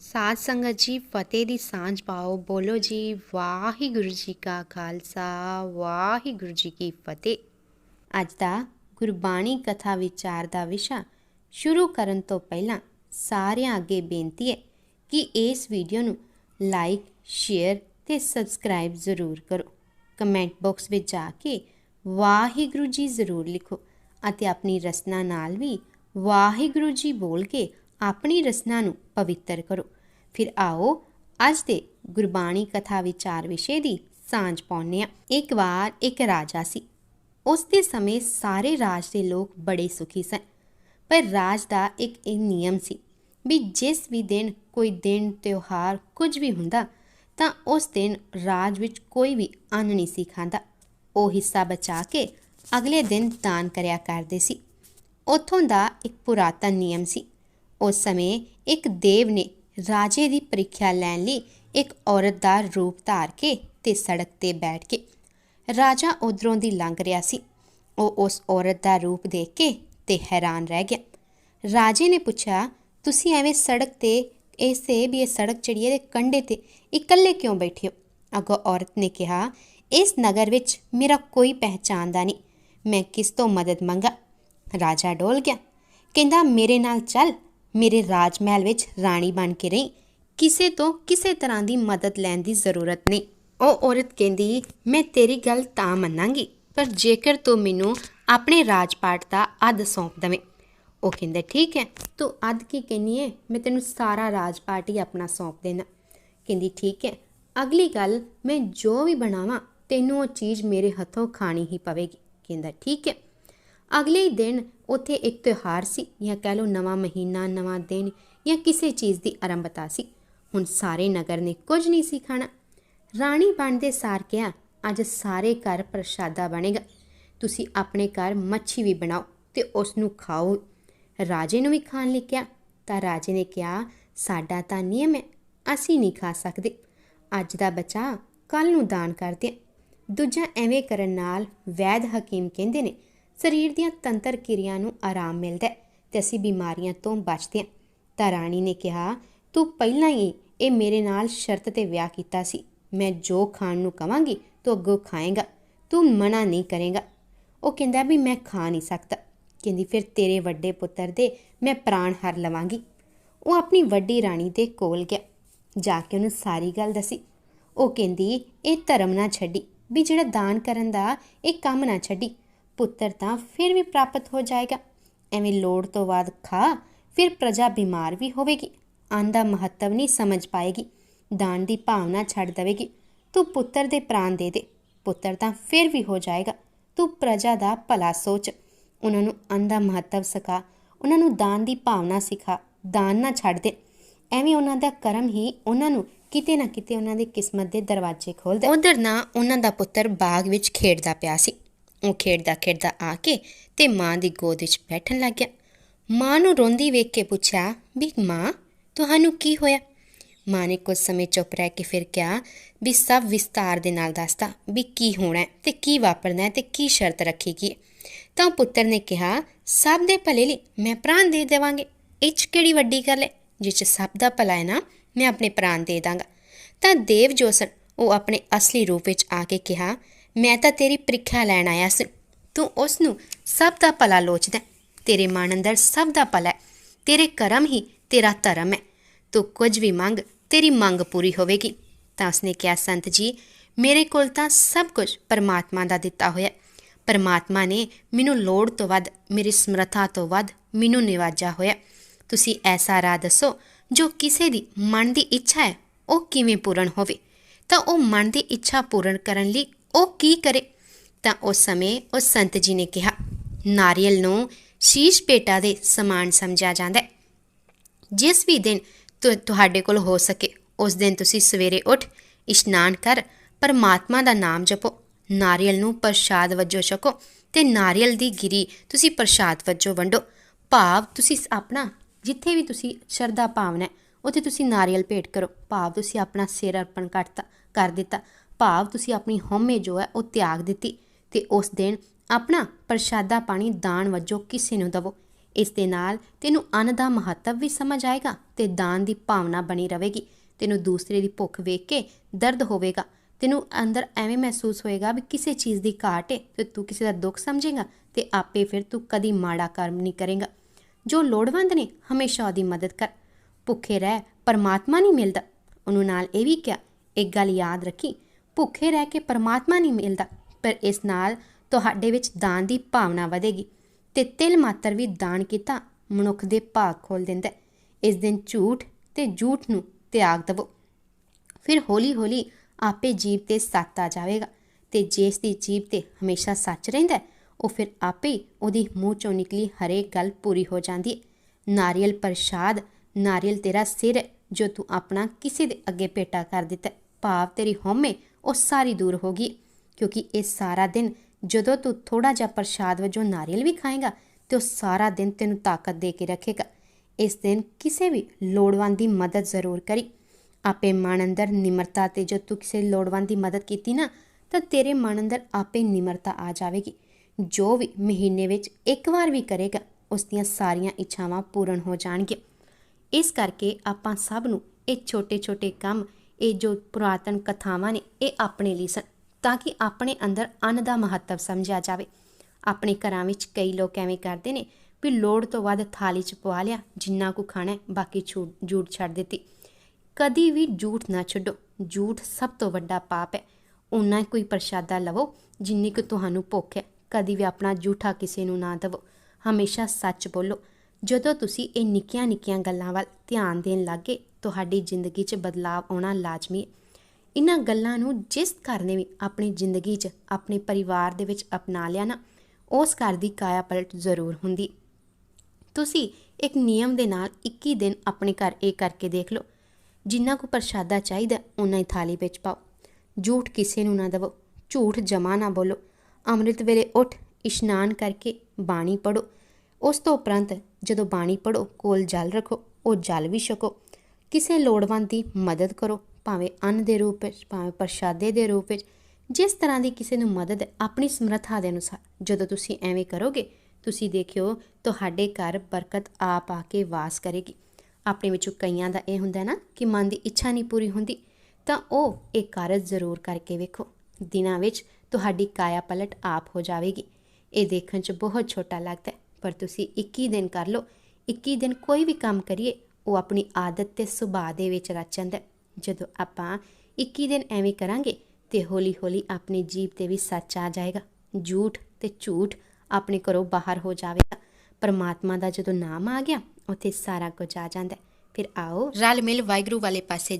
ਸਾਧ ਸੰਗਤ ਜੀ, ਫਤਿਹ ਦੀ ਸਾਂਝ ਪਾਓ। ਬੋਲੋ ਜੀ, ਵਾਹਿਗੁਰੂ ਜੀ ਕਾ ਖਾਲਸਾ, ਵਾਹਿਗੁਰੂ ਜੀ ਕੀ ਫਤਿਹ। ਅੱਜ ਦਾ ਗੁਰਬਾਣੀ ਕਥਾ ਵਿਚਾਰ ਦਾ ਵਿਸ਼ਾ ਸ਼ੁਰੂ ਕਰਨ ਤੋਂ ਪਹਿਲਾਂ ਸਾਰਿਆਂ ਅੱਗੇ ਬੇਨਤੀ ਹੈ ਕਿ ਇਸ ਵੀਡੀਓ ਨੂੰ ਲਾਈਕ, ਸ਼ੇਅਰ ਤੇ ਸਬਸਕ੍ਰਾਈਬ ਜ਼ਰੂਰ ਕਰੋ। ਕਮੈਂਟ ਬਾਕਸ ਵਿੱਚ ਜਾ ਕੇ ਵਾਹਿਗੁਰੂ ਜੀ ਜ਼ਰੂਰ ਲਿਖੋ ਅਤੇ ਆਪਣੀ ਰਸਨਾ ਨਾਲ ਵੀ ਵਾਹਿਗੁਰੂ ਜੀ ਬੋਲ ਕੇ ਆਪਣੀ ਰਸਨਾ ਨੂੰ ਪਵਿੱਤਰ ਕਰੋ। ਫਿਰ ਆਓ ਅੱਜ ਦੇ ਗੁਰਬਾਣੀ ਕਥਾ ਵਿਚਾਰ ਵਿਸ਼ੇ ਦੀ ਸਾਂਝ ਪਾਉਂਦੇ ਹਾਂ। ਇੱਕ ਵਾਰ ਇੱਕ ਰਾਜਾ ਸੀ। ਉਸ ਦੇ ਸਮੇਂ ਸਾਰੇ ਰਾਜ ਦੇ ਲੋਕ ਬੜੇ ਸੁਖੀ ਸਨ। ਪਰ ਰਾਜ ਦਾ ਇੱਕ ਇਹ ਨਿਯਮ ਸੀ ਵੀ ਜਿਸ ਵੀ ਦਿਨ ਕੋਈ ਦਿਨ, ਤਿਉਹਾਰ ਕੁਝ ਵੀ ਹੁੰਦਾ, ਤਾਂ ਉਸ ਦਿਨ ਰਾਜ ਵਿੱਚ ਕੋਈ ਵੀ ਅੰਨ ਨਹੀਂ ਸੀ ਖਾਂਦਾ। ਉਹ ਹਿੱਸਾ ਬਚਾ ਕੇ ਅਗਲੇ ਦਿਨ ਦਾਨ ਕਰਿਆ ਕਰਦੇ ਸੀ। ਉੱਥੋਂ ਦਾ ਇੱਕ ਪੁਰਾਤਨ ਨਿਯਮ ਸੀ। ਉਸ ਸਮੇਂ ਇੱਕ ਦੇਵ ਨੇ ਰਾਜੇ ਦੀ ਪ੍ਰੀਖਿਆ ਲੈਣ ਲਈ ਇੱਕ ਔਰਤ ਦਾ ਰੂਪ ਧਾਰ ਕੇ ਤੇ ਸੜਕ ਤੇ ਬੈਠ ਕੇ ਰਾਜਾ ਉਧਰੋਂ ਦੀ ਲੰਘ ਰਿਹਾ ਸੀ। ਉਹ ਉਸ ਔਰਤ ਦਾ ਰੂਪ ਦੇਖ ਕੇ ਤੇ ਹੈਰਾਨ ਰਹਿ ਗਿਆ। ਰਾਜੇ ਨੇ ਪੁੱਛਿਆ, ਤੁਸੀਂ ਐਵੇਂ ਸੜਕ ਤੇ, ਇਸੇ ਵੀ ਇਹ ਸੜਕ ਚੜੀਏ ਦੇ ਕੰਢੇ ਤੇ ਇਕੱਲੇ ਕਿਉਂ ਬੈਠੇ ਹੋ? ਅਗੋ ਔਰਤ ਨੇ ਕਿਹਾ, ਇਸ ਨਗਰ ਵਿੱਚ ਮੇਰਾ ਕੋਈ ਪਹਿਚਾਨਦਾ ਨਹੀਂ। ਮੈਂ ਕਿਸ ਤੋਂ ਮਦਦ ਮੰਗਾ? ਰਾਜਾ ਡੋਲ ਗਿਆ, ਕਹਿੰਦਾ, ਮੇਰੇ ਨਾਲ ਚੱਲ ਮੇਰੇ ਰਾਜ ਮਹਿਲ ਵਿੱਚ ਰਾਣੀ ਬਣ ਕੇ ਰਹੀ। ਕਿਸੇ ਤੋਂ ਕਿਸੇ ਤਰ੍ਹਾਂ ਦੀ ਮਦਦ ਲੈਣ ਦੀ ਜ਼ਰੂਰਤ ਨਹੀਂ। ਉਹ ਔਰਤ ਕਹਿੰਦੀ, ਮੈਂ ਤੇਰੀ ਗੱਲ ਤਾਂ ਮੰਨਾਂਗੀ, ਪਰ ਜੇਕਰ ਤੂੰ ਮੈਨੂੰ ਆਪਣੇ ਰਾਜਪਾਟ ਦਾ ਅੱਧ ਸੌਂਪ ਦਵੇਂ। ਉਹ ਕਹਿੰਦਾ, ਠੀਕ ਹੈ, ਤੂੰ ਅੱਧ ਕੀ ਕਹਿੰਨੀ ਹੈ ਮੈਂ ਤੈਨੂੰ ਸਾਰਾ ਰਾਜਪਾਟ ਹੀ ਆਪਣਾ ਸੌਂਪ ਦੇਣਾ। ਕਹਿੰਦੀ, ਠੀਕ ਹੈ, ਅਗਲੀ ਗੱਲ, ਮੈਂ ਜੋ ਵੀ ਬਣਾਵਾਂ, ਤੈਨੂੰ ਉਹ ਚੀਜ਼ ਮੇਰੇ ਹੱਥੋਂ ਖਾਣੀ ਹੀ ਪਵੇਗੀ। ਕਹਿੰਦਾ, ਠੀਕ ਹੈ, ਅਗਲੇ ਦਿਨ ਉੱਥੇ ਇੱਕ ਤਿਉਹਾਰ ਸੀ, ਜਾਂ ਕਹਿ ਲਓ ਨਵਾਂ ਮਹੀਨਾ, ਨਵਾਂ ਦਿਨ, ਜਾਂ ਕਿਸੇ ਚੀਜ਼ ਦੀ ਆਰੰਭਤਾ ਸੀ। ਹੁਣ ਸਾਰੇ ਨਗਰ ਨੇ ਕੁਝ ਨਹੀਂ ਸੀ ਖਾਣਾ। ਰਾਣੀ ਬਣਦੇ ਸਾਰ ਕਿਹਾ, ਅੱਜ ਸਾਰੇ ਘਰ ਪ੍ਰਸ਼ਾਦਾ ਬਣੇਗਾ। ਤੁਸੀਂ ਆਪਣੇ ਘਰ ਮੱਛੀ ਵੀ ਬਣਾਓ ਤੇ ਉਸ ਨੂੰ ਖਾਓ। ਰਾਜੇ ਨੂੰ ਵੀ ਖਾਣ ਲਈ ਕਿਹਾ। ਤਾਂ ਰਾਜੇ ਨੇ ਕਿਹਾ, ਸਾਡਾ ਤਾਂ ਨਿਯਮ ਹੈ, ਅਸੀਂ ਨਹੀਂ ਖਾ ਸਕਦੇ। ਅੱਜ ਦਾ ਬਚਾ ਕੱਲ ਨੂੰ ਦਾਨ ਕਰਦੇ ਦੂਜਾ ਐਵੇਂ ਕਰਨ ਨਾਲ ਵੈਦ ਹਕੀਮ ਕਹਿੰਦੇ ਨੇ ਸਰੀਰ ਦੀਆਂ ਤੰਤਰ ਕਿਰਿਆ ਨੂੰ ਆਰਾਮ ਮਿਲਦਾ ਹੈ ਤੇ ਅਸੀਂ ਬਿਮਾਰੀਆਂ ਤੋਂ ਬਚਦੇ ਹਾਂ। ਤਾਂ ਰਾਣੀ ਨੇ ਕਿਹਾ, ਤੂੰ ਪਹਿਲਾਂ ਹੀ ਇਹ ਮੇਰੇ ਨਾਲ ਸ਼ਰਤ ਤੇ ਵਿਆਹ ਕੀਤਾ ਸੀ। ਮੈਂ ਜੋ ਖਾਣ ਨੂੰ ਕਵਾਂਗੀ, ਤੂੰ ਅੱਗੋਂ ਖਾਏਗਾ। ਤੂੰ ਮਨਾ ਨਹੀਂ ਕਰੇਗਾ। ਉਹ ਕਹਿੰਦਾ ਵੀ ਮੈਂ ਖਾ ਨਹੀਂ ਸਕਦਾ। ਕਹਿੰਦੀ, ਫਿਰ ਤੇਰੇ ਵੱਡੇ ਪੁੱਤਰ ਦੇ ਮੈਂ ਪ੍ਰਾਣ ਹਰ ਲਵਾਂਗੀ। ਉਹ ਆਪਣੀ ਵੱਡੀ ਰਾਣੀ ਦੇ ਕੋਲ ਗਿਆ। ਜਾ ਕੇ ਉਹਨੂੰ ਸਾਰੀ ਗੱਲ ਦੱਸੀ। ਉਹ ਕਹਿੰਦੀ, ਇਹ ਧਰਮ ਨਾ ਛੱਡੀ, ਵੀ ਜਿਹੜਾ ਦਾਨ ਕਰਨ ਦਾ ਇਹ ਕੰਮ ਨਾ ਛੱਡੀ। ਪੁੱਤਰ ਤਾਂ ਫਿਰ ਵੀ ਪ੍ਰਾਪਤ ਹੋ ਜਾਏਗਾ। ਐਵੇਂ ਲੋੜ ਤੋਂ ਬਾਅਦ ਖਾ, ਫਿਰ ਪ੍ਰਜਾ ਬਿਮਾਰ ਵੀ ਹੋਵੇਗੀ। ਅੰਨ ਦਾ ਮਹੱਤਵ ਨਹੀਂ ਸਮਝ ਪਾਏਗੀ। ਦਾਨ ਦੀ ਭਾਵਨਾ ਛੱਡ ਦੇਵੇਗੀ। ਤੂੰ ਪੁੱਤਰ ਦੇ ਪ੍ਰਾਣ ਦੇ ਦੇ। ਪੁੱਤਰ ਤਾਂ ਫਿਰ ਵੀ ਹੋ ਜਾਏਗਾ। ਤੂੰ ਪ੍ਰਜਾ ਦਾ ਭਲਾ ਸੋਚ। ਉਹਨਾਂ ਨੂੰ ਅੰਨ ਦਾ ਮਹੱਤਵ ਸਿਖਾ। ਉਹਨਾਂ ਨੂੰ ਦਾਨ ਦੀ ਭਾਵਨਾ ਸਿਖਾ। ਦਾਨ ਨਾ ਛੱਡ ਦੇ। ਐਵੇਂ ਉਹਨਾਂ ਦਾ ਕਰਮ ਹੀ ਉਹਨਾਂ ਨੂੰ ਕਿਤੇ ਨਾ ਕਿਤੇ ਉਹਨਾਂ ਦੀ ਕਿਸਮਤ ਦੇ ਦਰਵਾਜ਼ੇ ਖੋਲਦਾ ਉਧਰ ਨਾ ਉਹਨਾਂ ਦਾ ਪੁੱਤਰ ਬਾਗ ਵਿੱਚ ਖੇਡਦਾ ਪਿਆ ਸੀ। ਉਹ ਖੇਡਦਾ ਖੇਡਦਾ ਆ ਕੇ ਤੇ ਮਾਂ ਦੀ ਗੋਦ ਵਿੱਚ ਬੈਠਣ ਲੱਗ ਗਿਆ। ਮਾਂ ਨੂੰ ਰੋਂਦੀ ਵੇਖ ਕੇ ਪੁੱਛਿਆ, ਵੀ ਮਾਂ, ਤੁਹਾਨੂੰ ਕੀ ਹੋਇਆ? ਮਾਂ ਨੇ ਕੁਝ ਸਮੇਂ ਚੁੱਪ ਰਹਿ ਕੇ ਫਿਰ ਕਿਹਾ, ਵੀ ਸਭ ਵਿਸਤਾਰ ਦੇ ਨਾਲ ਦੱਸਦਾ ਵੀ ਕੀ ਹੋਣਾ ਹੈ ਤੇ ਕੀ ਵਾਪਰਨਾ ਹੈ ਤੇ ਕੀ ਸ਼ਰਤ ਰੱਖੇਗੀ ਤਾਂ ਪੁੱਤਰ ਨੇ ਕਿਹਾ, ਸਭ ਦੇ ਭਲੇ ਲਈ ਮੈਂ ਪ੍ਰਾਣ ਦੇ ਦੇਵਾਂਗੇ। ਇਹ 'ਚ ਕਿਹੜੀ ਵੱਡੀ ਗੱਲ ਹੈ? ਜਿਸ 'ਚ ਸਭ ਦਾ ਭਲਾ ਹੈ ਨਾ, ਮੈਂ ਆਪਣੇ ਪ੍ਰਾਣ ਦੇ ਦਾਂਗਾ। ਤਾਂ ਦੇਵ ਜੋਸਨ ਉਹ ਆਪਣੇ ਅਸਲੀ ਰੂਪ ਵਿੱਚ ਆ ਕੇ ਕਿਹਾ ਮੈਂ ਤਾਂ ਤੇਰੀ ਪ੍ਰੀਖਿਆ ਲੈਣ ਆਇਆ ਸੀ। ਤੂੰ ਉਸ ਨੂੰ ਸਭ ਦਾ ਭਲਾ ਲੋਚਦਾ ਤੇਰੇ ਮਨ ਅੰਦਰ ਸਭ ਦਾ ਭਲਾ ਹੈ। ਤੇਰੇ ਕਰਮ ਹੀ ਤੇਰਾ ਧਰਮ ਹੈ। ਤੂੰ ਕੁਝ ਵੀ ਮੰਗ, ਤੇਰੀ ਮੰਗ ਪੂਰੀ ਹੋਵੇਗੀ। ਤਾਂ ਉਸਨੇ ਕਿਹਾ, ਸੰਤ ਜੀ, ਮੇਰੇ ਕੋਲ ਤਾਂ ਸਭ ਕੁਝ ਪਰਮਾਤਮਾ ਦਾ ਦਿੱਤਾ ਹੋਇਆ ਪਰਮਾਤਮਾ ਨੇ ਮੈਨੂੰ ਲੋੜ ਤੋਂ ਵੱਧ, ਮੇਰੀ ਸਮਰੱਥਾ ਤੋਂ ਵੱਧ ਮੈਨੂੰ ਨਿਵਾਜਿਆ ਹੋਇਆ ਤੁਸੀਂ ਐਸਾ ਰਾਹ ਦੱਸੋ ਜੋ ਕਿਸੇ ਦੀ ਮਨ ਦੀ ਇੱਛਾ ਹੈ, ਉਹ ਕਿਵੇਂ ਪੂਰਨ ਹੋਵੇ? ਤਾਂ ਉਹ ਮਨ ਦੀ ਇੱਛਾ ਪੂਰਨ ਕਰਨ ਲਈ ਉਹ ਕੀ ਕਰੇ? ਤਾਂ ਉਸ ਸਮੇਂ ਉਹ ਸੰਤ ਜੀ ਨੇ ਕਿਹਾ, ਨਾਰੀਅਲ ਨੂੰ ਸ਼ੀਸ਼ ਪੇਟਾ ਦੇ ਸਮਾਨ ਸਮਝਿਆ ਜਾਂਦਾ ਹੈ। ਜਿਸ ਵੀ ਦਿਨ ਤੁਹਾਡੇ ਕੋਲ ਹੋ ਸਕੇ, ਉਸ ਦਿਨ ਤੁਸੀਂ ਸਵੇਰੇ ਉੱਠ, ਇਸ਼ਨਾਨ ਕਰ, ਪਰਮਾਤਮਾ ਦਾ ਨਾਮ ਜਪੋ, ਨਾਰੀਅਲ ਨੂੰ ਪ੍ਰਸ਼ਾਦ ਵਜੋਂ ਛਕੋ ਤੇ ਨਾਰੀਅਲ ਦੀ ਗਿਰੀ ਤੁਸੀਂ ਪ੍ਰਸ਼ਾਦ ਵਜੋਂ ਵੰਡੋ। ਭਾਵ ਤੁਸੀਂ ਆਪਣਾ, ਜਿੱਥੇ ਵੀ ਤੁਸੀਂ ਸ਼ਰਧਾ ਭਾਵਨਾ ਉੱਥੇ ਤੁਸੀਂ ਨਾਰੀਅਲ ਭੇਟ ਕਰੋ। ਭਾਵ ਤੁਸੀਂ ਆਪਣਾ ਸਿਰ ਅਰਪਣ ਕਰਤਾ, ਕਰ ਦਿੱਤਾ। ਭਾਵ ਤੁਸੀਂ ਆਪਣੀ ਹਉਮੈ ਜੋ ਹੈ ਉਹ ਤਿਆਗ ਦਿੱਤੀ ਤੇ ਉਸ ਦਿਨ ਆਪਣਾ ਪ੍ਰਸ਼ਾਦਾ ਪਾਣੀ ਦਾਨ ਵਜੋਂ ਕਿਸੇ ਨੂੰ ਦਵੋ। ਇਸ ਦੇ ਨਾਲ ਤੈਨੂੰ ਅੰਨ ਦਾ ਮਹੱਤਵ ਵੀ ਸਮਝ ਆਏਗਾ ਤੇ ਦਾਨ ਦੀ ਭਾਵਨਾ ਬਣੀ ਰਹੇਗੀ। ਤੈਨੂੰ ਦੂਸਰੇ ਦੀ ਭੁੱਖ ਵੇਖ ਕੇ ਦਰਦ ਹੋਵੇਗਾ। ਤੈਨੂੰ ਅੰਦਰ ਐਵੇਂ ਮਹਿਸੂਸ ਹੋਏਗਾ ਵੀ ਕਿਸੇ ਚੀਜ਼ ਦੀ ਘਾਟ ਹੈ ਤੇ ਤੂੰ ਕਿਸੇ ਦਾ ਦੁੱਖ ਸਮਝੇਗਾ ਤੇ ਆਪੇ ਫਿਰ ਤੂੰ ਕਦੀ ਮਾੜਾ ਕਰਮ ਨਹੀਂ ਕਰੇਗਾ। ਜੋ ਲੋੜਵੰਦ ਨੇ ਹਮੇਸ਼ਾ ਉਹਦੀ ਮਦਦ ਕਰ। ਭੁੱਖੇ ਰਹਿ ਪਰਮਾਤਮਾ ਨਹੀਂ ਮਿਲਦਾ। ਉਹਨੂੰ ਨਾਲ ਇਹ ਵੀ ਕਿਹਾ, ਇੱਕ ਗੱਲ ਯਾਦ ਰੱਖੀ ਭੁੱਖੇ ਰਹਿ ਕੇ ਪਰਮਾਤਮਾ ਨਹੀਂ ਮਿਲਦਾ, ਪਰ ਇਸ ਨਾਲ ਤੁਹਾਡੇ ਵਿੱਚ ਦਾਨ ਦੀ ਭਾਵਨਾ ਵਧੇਗੀ ਤੇ ਤਿਲ ਮਾਤਰ ਵੀ ਦਾਨ ਕੀਤਾ ਮਨੁੱਖ ਦੇ ਭਾਗ ਖੋਲ ਦਿੰਦਾ ਇਸ ਦਿਨ ਝੂਠ ਤੇ ਝੂਠ ਨੂੰ ਤਿਆਗ ਦਵੋ। ਫਿਰ ਹੌਲੀ-ਹੌਲੀ ਆਪੇ ਜੀਵ ਤੇ ਸੱਤ ਆ ਜਾਵੇਗਾ ਤੇ ਜਿਸ ਦੀ ਜੀਵ ਤੇ ਹਮੇਸ਼ਾ ਸੱਚ ਰਹਿੰਦਾ ਉਹ ਫਿਰ ਆਪੇ ਉਹਦੀ ਮੂੰਹ ਚੋਂ ਨਿਕਲੀ ਹਰੇਕ ਗੱਲ ਪੂਰੀ ਹੋ ਜਾਂਦੀ ਹੈ। ਨਾਰੀਅਲ ਪ੍ਰਸ਼ਾਦ, ਨਾਰੀਅਲ ਤੇਰਾ ਸਿਰ ਜੋ ਤੂੰ ਆਪਣਾ ਕਿਸੇ ਦੇ ਅੱਗੇ ਪੇਟਾ ਕਰ ਦਿੱਤਾ ਭਾਵ ਤੇਰੀ ਹਉਮੈ ਉਹ ਸਾਰੀ ਦੂਰ ਹੋ ਗਈ, ਕਿਉਂਕਿ ਇਹ ਸਾਰਾ ਦਿਨ ਜਦੋਂ ਤੂੰ ਥੋੜਾ ਜਿਹਾ ਪ੍ਰਸ਼ਾਦ ਵਜੋਂ ਨਾਰੀਅਲ ਵੀ ਖਾਏਗਾ ਤੇ ਉਹ ਸਾਰਾ ਦਿਨ ਤੈਨੂੰ ਤਾਕਤ ਦੇ ਕੇ ਰੱਖੇਗਾ। ਇਸ ਦਿਨ ਕਿਸੇ ਵੀ ਲੋੜਵੰਦ ਦੀ ਮਦਦ ਜ਼ਰੂਰ ਕਰੀ। ਆਪੇ ਮਨ ਅੰਦਰ ਨਿਮਰਤਾ ਤੇ ਜਦ ਤੂੰ ਕਿਸੇ ਲੋੜਵੰਦ ਦੀ ਮਦਦ ਕੀਤੀ ਨਾ, ਤਾਂ ਤੇਰੇ ਮਨ ਅੰਦਰ ਆਪੇ ਨਿਮਰਤਾ ਆ ਜਾਵੇਗੀ। ਜੋ ਵੀ ਮਹੀਨੇ ਵਿੱਚ ਇੱਕ ਵਾਰ ਵੀ ਕਰੇਗਾ, ਉਸ ਦੀਆਂ ਸਾਰੀਆਂ ਇੱਛਾਵਾਂ ਪੂਰਨ ਹੋ ਜਾਣਗੀਆਂ। ਇਸ ਕਰਕੇ ਆਪਾਂ ਸਭ ਨੂੰ ਇਹ ਛੋਟੇ-ਛੋਟੇ ਕੰਮ ਇਹ ਜੋ ਪੁਰਾਤਨ ਕਥਾਵਾਂ ਨੇ, ਇਹ ਆਪਣੇ ਲਈ ਸਨ, ਤਾਂ ਕਿ ਆਪਣੇ ਅੰਦਰ ਅੰਨ ਦਾ ਮਹੱਤਵ ਸਮਝਿਆ ਜਾਵੇ। ਆਪਣੇ ਘਰਾਂ ਵਿੱਚ ਕਈ ਲੋਕ ਐਵੇਂ ਕਰਦੇ ਨੇ ਵੀ ਲੋੜ ਤੋਂ ਵੱਧ ਥਾਲੀ 'ਚ ਪਵਾ ਲਿਆ, ਜਿੰਨਾ ਕੁ ਖਾਣਾ ਬਾਕੀ ਛੂਟ ਜੂਠ ਛੱਡ ਦਿੱਤੀ। ਕਦੀ ਵੀ ਜੂਠ ਨਾ ਛੱਡੋ, ਜੂਠ ਸਭ ਤੋਂ ਵੱਡਾ ਪਾਪ ਹੈ। ਉਨਾ ਕੋਈ ਪ੍ਰਸ਼ਾਦਾ ਲਵੋ, ਜਿੰਨੀ ਕੁ ਤੁਹਾਨੂੰ ਭੁੱਖ ਹੈ। ਕਦੀ ਵੀ ਆਪਣਾ ਜੂਠਾ ਕਿਸੇ ਨੂੰ ਨਾ ਦੇਵੋ। ਹਮੇਸ਼ਾ ਸੱਚ ਬੋਲੋ। ਜਦੋਂ ਤੁਸੀਂ ਇਹ ਨਿੱਕੀਆਂ ਨਿੱਕੀਆਂ ਗੱਲਾਂ ਵੱਲ ਧਿਆਨ ਦੇਣ ਲੱਗੇ ਤੁਹਾਡੀ ਜ਼ਿੰਦਗੀ 'ਚ ਬਦਲਾਅ ਆਉਣਾ ਲਾਜ਼ਮੀ ਹੈ। ਇਹਨਾਂ ਗੱਲਾਂ ਨੂੰ ਜਿਸ ਘਰ ਨੇ ਵੀ ਆਪਣੀ ਜ਼ਿੰਦਗੀ 'ਚ ਆਪਣੇ ਪਰਿਵਾਰ ਦੇ ਵਿੱਚ ਅਪਣਾ ਲਿਆ ਨਾ, ਉਸ ਘਰ ਦੀ ਕਾਇਆ ਪਲਟ ਜ਼ਰੂਰ ਹੁੰਦੀ। ਤੁਸੀਂ ਇੱਕ ਨਿਯਮ ਦੇ ਨਾਲ 21 ਦਿਨ ਆਪਣੇ ਘਰ ਇਹ ਕਰਕੇ ਦੇਖ ਲਓ। ਜਿੰਨਾ ਕੋ ਪ੍ਰਸ਼ਾਦਾ ਚਾਹੀਦਾ ਉਹਨਾਂ ਹੀ ਥਾਲੀ ਵਿੱਚ ਪਾਓ। ਝੂਠ ਕਿਸੇ ਨੂੰ ਨਾ ਦੇਵੋ। ਝੂਠ ਜਮਾ ਨਾ ਬੋਲੋ। ਅੰਮ੍ਰਿਤ ਵੇਲੇ ਉੱਠ, ਇਸ਼ਨਾਨ ਕਰਕੇ ਬਾਣੀ ਪੜੋ ਉਸ ਤੋਂ ਉਪਰੰਤ ਜਦੋਂ ਬਾਣੀ ਪੜੋ ਕੋਲ ਜਲ ਰੱਖੋ, ਉਹ ਜਲ ਵੀ ਛਕੋ। ਕਿਸੇ ਲੋੜਵੰਦ ਦੀ ਮਦਦ ਕਰੋ, ਭਾਵੇਂ ਅੰਨ ਦੇ ਰੂਪ ਵਿੱਚ, ਭਾਵੇਂ ਪ੍ਰਸ਼ਾਦੇ ਦੇ ਰੂਪ ਵਿੱਚ, ਜਿਸ ਤਰ੍ਹਾਂ ਦੀ ਕਿਸੇ ਨੂੰ ਮਦਦ ਆਪਣੀ ਸਮਰੱਥਾ ਦੇ ਅਨੁਸਾਰ। ਜਦੋਂ ਤੁਸੀਂ ਐਵੇਂ ਕਰੋਗੇ, ਤੁਸੀਂ ਦੇਖਿਓ ਤੁਹਾਡੇ ਘਰ ਬਰਕਤ ਆਪ ਆ ਕੇ ਵਾਸ ਕਰੇਗੀ। ਆਪਣੇ ਵਿੱਚੋਂ ਕਈਆਂ ਦਾ ਇਹ ਹੁੰਦਾ ਨਾ ਕਿ ਮਨ ਦੀ ਇੱਛਾ ਨਹੀਂ ਪੂਰੀ ਹੁੰਦੀ, ਤਾਂ ਉਹ ਇਹ ਕਾਰਜ ਜ਼ਰੂਰ ਕਰਕੇ ਵੇਖੋ। ਦਿਨਾਂ ਵਿੱਚ ਤੁਹਾਡੀ ਕਾਇਆ ਪਲਟ ਆਪ ਹੋ ਜਾਵੇਗੀ। ਇਹ ਦੇਖਣ 'ਚ ਬਹੁਤ ਛੋਟਾ ਲੱਗਦਾ ਪਰ ਤੁਸੀਂ 21 ਦਿਨ ਕਰ ਲਓ। 21 ਦਿਨ ਕੋਈ ਵੀ ਕੰਮ ਕਰੀਏ ਉਹ ਆਪਣੀ ਆਦਤ ਤੇ ਸੁਭਾਅ ਦੇ ਵਿੱਚ ਰਚ ਜਾਂਦਾ ਜਦੋਂ ਆਪਾਂ 21 ਦਿਨ ਐਵੇਂ ਕਰਾਂਗੇ ਤੇ ਹੌਲੀ-ਹੌਲੀ ਆਪਣੀ ਜੀਭ ਤੇ ਵੀ ਸੱਚ ਆ ਜਾਏਗਾ। ਝੂਠ ਤੇ ਝੂਠ ਆਪਣੇ ਘਰੋਂ ਬਾਹਰ ਹੋ ਜਾਵੇਗਾ। ਪਰਮਾਤਮਾ ਦਾ ਜਦੋਂ ਨਾਮ ਆ ਗਿਆ, ਉੱਥੇ ਸਾਰਾ ਕੁਝ ਆ ਜਾਂਦਾ ਫਿਰ ਆਓ ਰਲ ਮਿਲ ਵਾਹਿਗੁਰੂ ਵਾਲੇ ਪਾਸੇ